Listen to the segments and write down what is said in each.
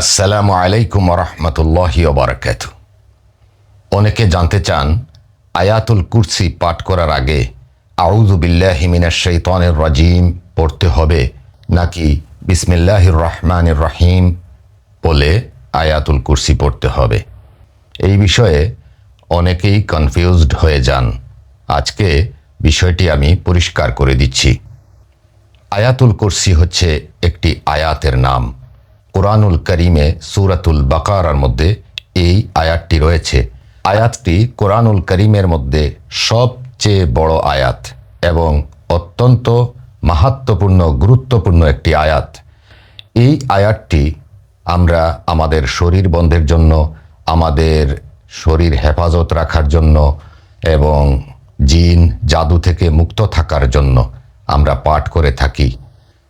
আসসালামু আলাইকুম রহমতুল্লাহি ওবরাকাত অনেকে জানতে চান, আয়াতুল কুরসি পাঠ করার আগে আউজুবিল্লাহ মিনাশ শৈতানের রাজিম পড়তে হবে নাকি বিসমিল্লাহির রহমানির রহিম বলে আয়াতুল কুরসি পড়তে হবে। এই বিষয়ে অনেকেই কনফিউজড হয়ে যান। আজকে বিষয়টি আমি পরিষ্কার করে দিচ্ছি। আয়াতুল কুরসি হচ্ছে একটি আয়াতের নাম। কোরআনুল করিমে সুরাতুল বাকারার মধ্যে এই আয়াতটি রয়েছে। আয়াতটি কোরআনুল করিমের মধ্যে সবচেয়ে বড় আয়াত এবং অত্যন্ত মাহাত্মপূর্ণ, গুরুত্বপূর্ণ একটি আয়াত। এই আয়াতটি আমরা আমাদের শরীর বন্ধের জন্য, আমাদের শরীর হেফাজত রাখার জন্য এবং জিন, জাদু থেকে মুক্ত থাকার জন্য আমরা পাঠ করে থাকি।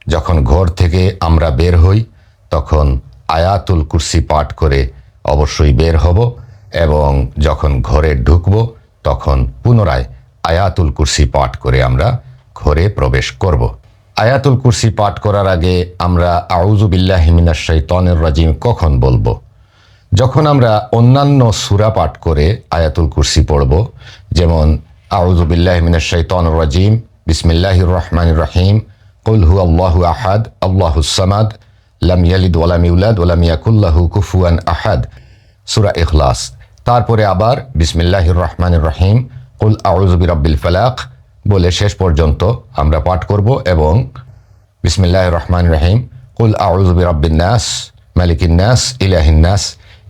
যখন ঘর থেকে আমরা বের হই তখন আয়াতুল কুরসি পাঠ করে অবশ্যই বের হব এবং যখন ঘরে ঢুকব, তখন পুনরায় আয়াতুল কুরসি পাঠ করে আমরা ঘরে প্রবেশ করব। আয়াতুল কুরসি পাঠ করার আগে আমরা আউজুবিল্লাহ হিমিনার শৈতনের রাজিম কখন বলব? যখন আমরা অন্যান্য সুরা পাঠ করে আয়াতুল কুরসি পড়ব, যেমন আউজুবিল্লাহ মিনাশ শৈতন রাজিম, বিসমিল্লাহির রহমান রহিম, কুল হু আল্লাহু আহাদ, আল্লাহু সামাদ লাম ইয়ালিদ ওয়ালাম ইউলাদ ওয়ালাম ইয়াকুল্লাহু কুফুয়ান আহাদ। সুরা ইখলাস। তারপরে আবার বিসমিল্লাহির রহমান রহিম। কুল আউজুবি রব্বিল ফালাক। বলে শেষ পর্যন্ত আমরা পাঠ করব এবং বিসমিল্লাহ রহমান রহিম। কুল আউজুবি নাস ইলাহিন নাস।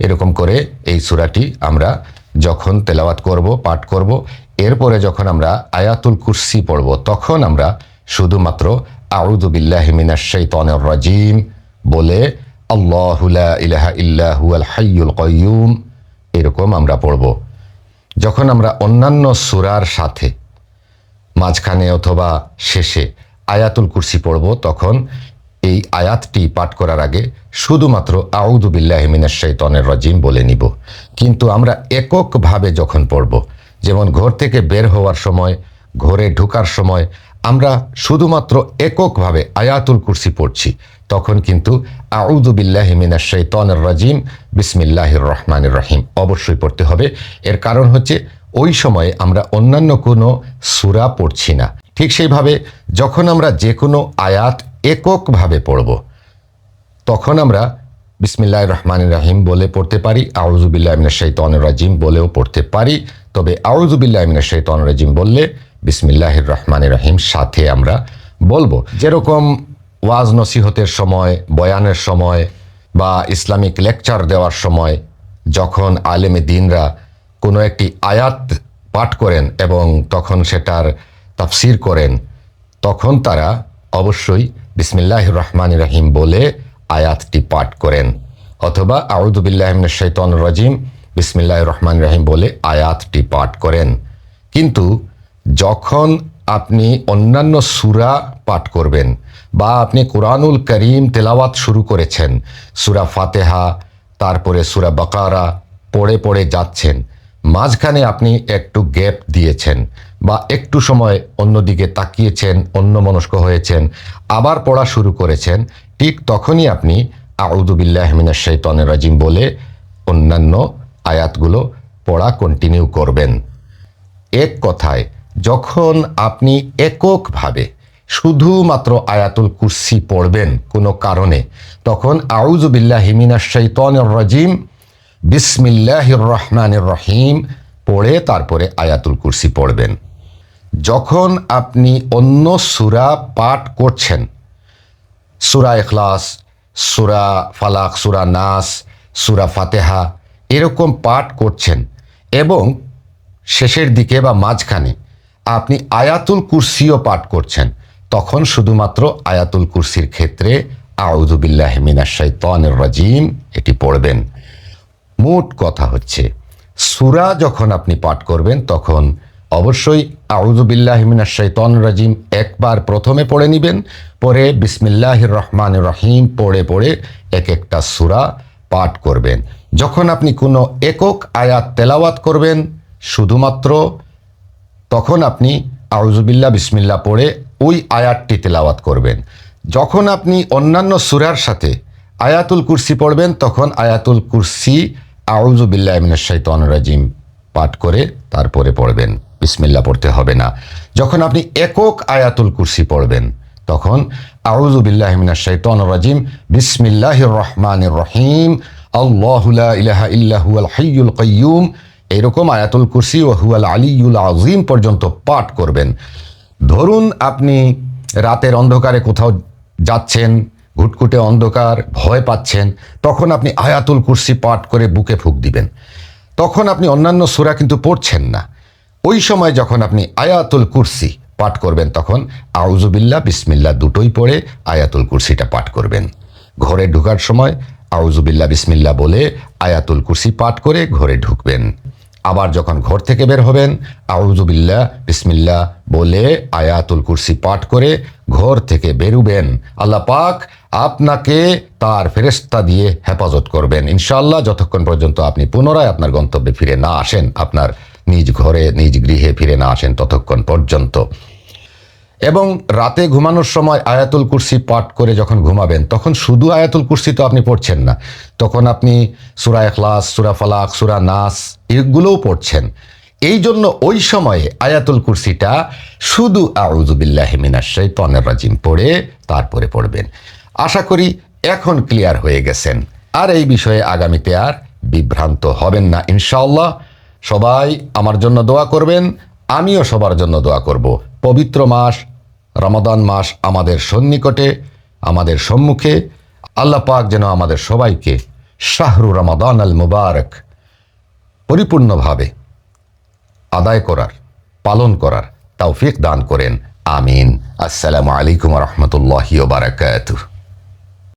এরকম করে এই সুরাটি আমরা যখন তেলাওয়াত করব, পাঠ করব, এরপরে যখন আমরা আয়াতুল কুরসি পড়ব, তখন আমরা শুধুমাত্র আউদুবিল্লাহ মিনাশ শাইতানির রাজিম বলে, আল্লাহু লা ইলাহা কাইয়ুম, এরকম আমরা পড়ব। যখন আমরা অন্যান্য সুরার সাথে, মাঝখানে অথবা শেষে আয়াতুল কুরসি পড়ব, তখন এই আয়াতটি পাঠ করার আগে শুধুমাত্র আউদুবিল্লাহমিনের শৈতনের রাজিম বলে নিব। কিন্তু আমরা এককভাবে যখন পড়ব, যেমন ঘর থেকে বের হওয়ার সময়, ঘরে ঢোকার সময়, আমরা শুধুমাত্র এককভাবে আয়াতুল কুরসি পড়ছি। তখন কিন্তু আউদুবিল্লাহ মিনাশ শৈতনের রাজিম, বিসমিল্লাহির রহমানির রহিম। অবশ্যই পড়তে হবে। এর কারণ হচ্ছে, ওই সময়ে আমরা অন্যান্য কোনো সুরা পড়ছি না। ঠিক সেইভাবে যখন আমরা যে কোনো আয়াত এককভাবে পড়ব, তখন আমরা বিসমিল্লাহ রহমান রাহিম বলে পড়তে পারি আউজুবিল্লাহ মিনা শৈতন রাজিম বলেও পড়তে পারি। তবে আউজুবিল্লাহ মিনা শৈতন রাজিম বললে বিসমিল্লাহির রহমান রাহিম সাথে আমরা বলব। যেরকম ওয়াজ নসিহতের সময়, বয়ানের সময় বা ইসলামিক লেকচার দেওয়ার সময় যখন আলেমে দিনরা কোনো একটি আয়াত পাঠ করেন এবং তখন সেটার তাফসির করেন, তখন তারা অবশ্যই বিসমিল্লাহ রহমান রাহিম বলে আয়াতটি পাঠ করেন। অথবা আউদুবিল্লাহমিন শৈতন রাজিম বিসমিল্লাহ রহমান রাহিম বলে আয়াতটি পাঠ করেন। কিন্তু যখন আপনি অন্যান্য সুরা পাঠ করবেন। বা আপনি কোরআনুল করিম তেলাওয়াত শুরু করেছেন। সুরা ফাতেহা, তারপরে সুরা বাকারা পড়ে পড়ে যাচ্ছেন। মাঝখানে আপনি একটু গ্যাপ দিয়েছেন বা একটু সময় অন্যদিকে তাকিয়েছেন অন্য মনস্ক হয়েছেন, আবার পড়া শুরু করেছেন, ঠিক তখনই আপনি আউদুবিল্লাহ মিনাশ শৈতনের রাজিম বলে অন্যান্য আয়াতগুলো পড়া কন্টিনিউ করবেন। এক কথায়, যখন আপনি এককভাবে শুধুমাত্র আয়াতুল কুরসি পড়বেন কোনো কারণে। তখন আউজুবিল্লাহ হিমিনা শৈতনের রাজিম, বিসমিল্লাহির রহমানির রহিম পড়ে তারপরে আয়াতুল কুরসি পড়বেন। যখন আপনি অন্য সুরা পাঠ করছেন, সুরা এখলাস সুরা ফালাক, সুরা নাস, সুরা ফাতেহা, এরকম পাঠ করছেন এবং শেষের দিকে বা মাঝখানে আপনি আয়াতুল কুরসিও পাঠ করছেন তখন শুধুমাত্র আয়াতুল কুরসির ক্ষেত্রে আউদুবিল্লাহ মিনাশ শাইতানির রাজিম এটি পড়বেন। মোট কথা হচ্ছে, সুরা যখন আপনি পাঠ করবেন, তখন অবশ্যই আউজুবিল্লাহ মিনাশ শৈতন রাজিম একবার প্রথমে পড়ে নেবেন, পরে বিসমিল্লাহ রহমান রহিম পড়ে পড়ে এক একটা সুরা পাঠ করবেন। যখন আপনি কোনো একক আয়াত তেলাওয়াত করবেন, শুধুমাত্র তখন আপনি আউজুবিল্লাহ বিসমিল্লা পড়ে ওই আয়াতটি তেলাওয়াত করবেন। যখন আপনি অন্যান্য সুরার সাথে আয়াতুল কুরসি পড়বেন, তখন আয়াতুল কুরসি আউজুবিল্লাহ শাইতান রাজিম পাঠ করে তারপরে পড়বেন। বিসমিল্লা পড়তে হবে না। যখন আপনি একক আয়াতুল কুরসি পড়বেন, তখন আউজুবিল্লাহ শাইতান রাজিম বিসমিল্লাহ রহমান রহিম আল্লাহুল্লাহ এরকম আয়াতুল কুরসি ও হুয়াল আলিউল আজিম পর্যন্ত পাঠ করবেন। ধরুন আপনি রাতের অন্ধকারে কোথাও যাচ্ছেন ঘুটকুটে অন্ধকার, ভয় পাচ্ছেন, তখন আপনি আয়াতুল কুর্সি পাঠ করে বুকে ফুক দিবেন। তখন আপনি অন্যান্য সূরা কিন্তু পড়ছেন না। ওই সময় যখন আপনি আয়াতুল কুর্সি পাঠ করবেন, তখন আউজুবিল্লা বিসমিল্লা দুটোই পড়ে আয়াতুল কুরসিটা পাঠ করবেন। ঘরে ঢুকার সময় আউজুবিল্লা বিসমিল্লা বলে আয়াতুল কুরসি পাঠ করে ঘরে ঢুকবেন। আবার যখন ঘর থেকে বের হবেন আউজুবিল্লা বিসমিল্লা বলে আয়াতুল কুরসি পাঠ করে ঘর থেকে বেরুবেন। আল্লাহ পাক আপনাকে তার ফেরেস্তা দিয়ে হেফাজত করবেন। ইনশাল্লাহ যতক্ষণ পর্যন্ত আপনি পুনরায় আপনার গন্তব্যে ফিরে না আসেন, আপনার নিজ ঘরে, নিজ গৃহে ফিরে না আসেন, ততক্ষণ পর্যন্ত। এবং রাতে ঘুমানোর সময় আয়াতুল কুরসি পাঠ করে যখন ঘুমাবেন, তখন শুধু আয়াতুল কুরসি তো আপনি পড়ছেন না, তখন আপনি সুরা এখলাস সুরা ফালাক, সুরা নাস এগুলোও পড়ছেন। এই জন্য ওই সময়ে আয়াতুল কুরসিটা শুধু আউজুবিল্লাহ মিনাশাইতানির রাজিম পড়ে তারপরে পড়বেন। আশা করি এখন ক্লিয়ার হয়ে গেছেন। আর এই বিষয়ে আগামীতে আর বিভ্রান্ত হবেন না ইনশাল্লাহ সবাই আমার জন্য দোয়া করবেন আমিও সবার জন্য দোয়া করব। পবিত্র মাস, রমাদান মাস আমাদের সন্নিকটে, আমাদের সম্মুখে। আল্লাহ পাক যেন আমাদের সবাইকে শাহরু রমাদান আল মুবারক পরিপূর্ণভাবে আদায় করার, পালন করার তৌফিক দান করেন। আমিন। আসসালামু আলাইকুম রহমতুল্লাহি বারাকাতুহ।